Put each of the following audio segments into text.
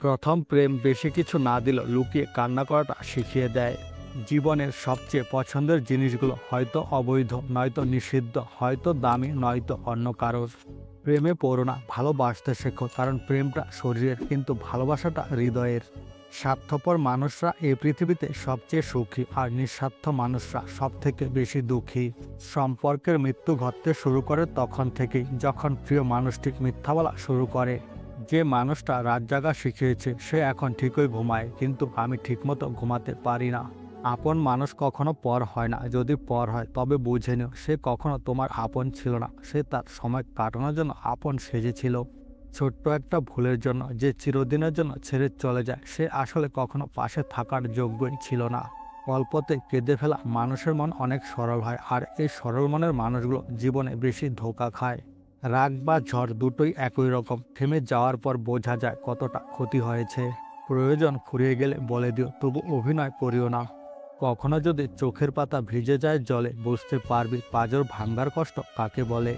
প্রথম প্রেম বেশি কিছু না দিল লুকিয়ে কান্না করাটা শিখিয়ে দেয়। জীবনের সবচেয়ে পছন্দের জিনিসগুলো হয়তো অবৈধ, নয়তো নিষিদ্ধ, হয়তো দামি, নয়তো অন্য কারোর। প্রেমে পড়ো না, ভালোবাসতে শেখো, কারণ প্রেমটা শরীরের, কিন্তু ভালোবাসাটা হৃদয়ের। স্বার্থপর মানুষরা এই পৃথিবীতে সবচেয়ে সুখী, আর নিঃস্বার্থ মানুষরা সব থেকে বেশি দুঃখী। সম্পর্কের মৃত্যু ঘটতে শুরু করে তখন থেকেই, যখন প্রিয় মানুষটি মিথ্যা বলা শুরু করে। যে মানুষটা রাত জাগা শিখিয়েছে, সে এখন ঠিকই ঘুমায়, কিন্তু আমি ঠিকমতো ঘুমাতে পারি না। আপন মানুষ কখনো পর হয় না, যদি পর হয়, তবে বুঝে নিও, সে কখনো তোমার আপন ছিল না, সে তার সময় কাটানোর জন্য আপন সেজেছিল। ছোট্ট একটা ভুলের জন্য, যে চিরদিনের জন্য ছেড়ে চলে যায়, সে আসলে কখনো পাশে থাকার যোগ্যই ছিল না। অল্পতে কেঁদে ফেলা মানুষের মন অনেক সরল হয়, আর এই সরল মনের মানুষগুলো জীবনে বেশি ধোকা খায়। রাগ বা ঝড় দুটোই একই রকম। থেমে যাওয়ার পর বোঝা যায় কতটা ক্ষতি হয়েছে। প্রয়োজন ফুরিয়ে গেলে বলে দিও, তবু অভিনয় করিও না। কখনো যদি চোখের পাতা ভিজে যায় জলে, বুঝতে পারবি পাজর ভাঙ্গার কষ্ট কাকে বলে।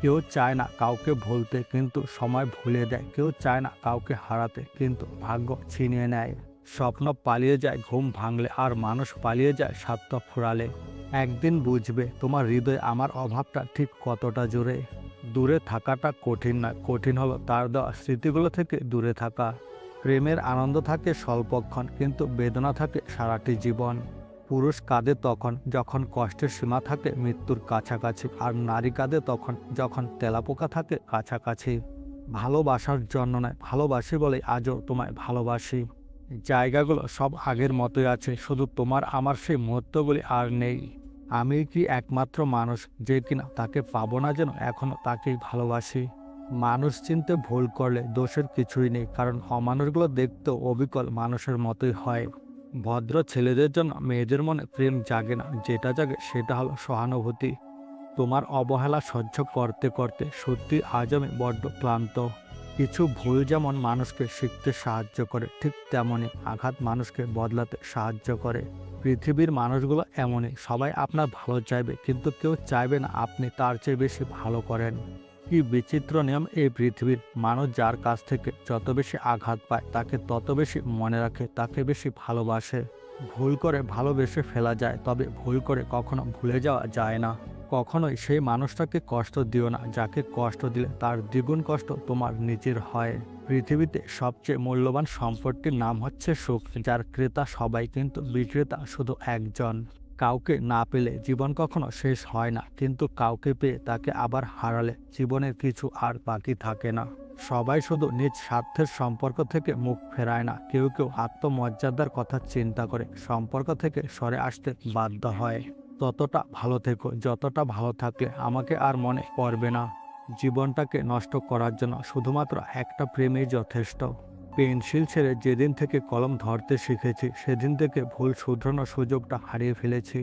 কেউ চায় না কাউকে ভুলতে, কিন্তু সময় ভুলে দেয়। কেউ চায় না কাউকে হারাতে, কিন্তু ভাগ্য ছিনিয়ে নেয়। স্বপ্ন পালিয়ে যায় ঘুম ভাঙলে, আর মানুষ পালিয়ে যায় স্বার্থ ফুরালে। একদিন বুঝবে তোমার হৃদয়ে আমার অভাবটা ঠিক কতটা জোরে। দূরে থাকাটা কঠিন নয় কঠিন হলো তার স্মৃতিগুলো থেকে দূরে থাকা। প্রেমের আনন্দ থাকে স্বল্পক্ষণ, কিন্তু বেদনা থাকে সারাটি জীবন। পুরুষ কাঁদে তখন যখন কষ্টের সীমা থাকে মৃত্যুর কাছাকাছি, আর নারী কাঁদে তখন যখন তেলাপোকা থাকে কাছাকাছি। ভালোবাসার জন্য নয়, ভালোবাসি বলে আজও তোমায় ভালোবাসি। জায়গাগুলো সব আগের মতোই আছে, শুধু তোমার, আমার সেই মুহূর্তগুলি আর নেই। আমি কি একমাত্র মানুষ যে কিনা তাকে পাবো না যেন এখনও তাকেই ভালোবাসি? মানুষ চিনতে ভুল করলে দোষের কিছুই নেই, কারণ অমানুষগুলো দেখতেও অবিকল মানুষের মতোই হয়। ভদ্র ছেলেদের জন্য মেয়েদের মনে প্রেম জাগে না, যেটা জাগে সেটা হলো সহানুভূতি। তোমার অবহেলা সহ্য করতে করতে সত্যি আজ আমি বড্ড ক্লান্ত। কিছু ভুল যেমন মানুষকে শিখতে সাহায্য করে, ঠিক তেমনই আঘাত মানুষকে বদলাতে সাহায্য করে। পৃথিবীর মানুষগুলো এমনই, সবাই আপনার ভালো চাইবে, কিন্তু কেউ চাইবে না আপনি তার চেয়ে বেশি ভালো করেন। কি বিচিত্র নিয়ম এই পৃথিবীর মানুষ যার কাছ থেকে যত বেশি আঘাত পায়, তাকে তত বেশি মনে রাখে, তাকে বেশি ভালোবাসে। ভুল করে ভালোবেসে ফেলা যায়, তবে ভুল করে কখনো ভুলে যাওয়া যায় না। কখনোই সেই মানুষটাকে কষ্ট দিও না, যাকে কষ্ট দিলে তার দ্বিগুণ কষ্ট তোমার নিজের হয়। পৃথিবীতে সবচেয়ে মূল্যবান সম্পত্তির নাম হচ্ছে সুখ, যার ক্রেতা সবাই কিন্তু বিক্রেতা, শুধু একজন। কাউকে না পেলে জীবন কখনো শেষ হয় না, কিন্তু কাউকে পেয়ে তাকে আবার হারালে জীবনের কিছু আর বাকি থাকে না। সবাই শুধু নিজ স্বার্থের সম্পর্ক থেকে মুখ ফেরায় না, কেউ কেউ আত্মমর্যাদার কথা চিন্তা করে সম্পর্ক থেকে সরে আসতে বাধ্য হয়। ততটা ভালো থেকো, যতটা ভালো থাকলে আমাকে আর মনে পড়বে না। জীবনটাকে নষ্ট করার জন্য শুধুমাত্র একটা প্রেমই যথেষ্ট। পেন্সিল ছেড়ে যেদিন থেকে কলম ধরতে শিখেছি, সেদিন থেকে ভুল শুধরানোর সুযোগটা হারিয়ে ফেলেছি।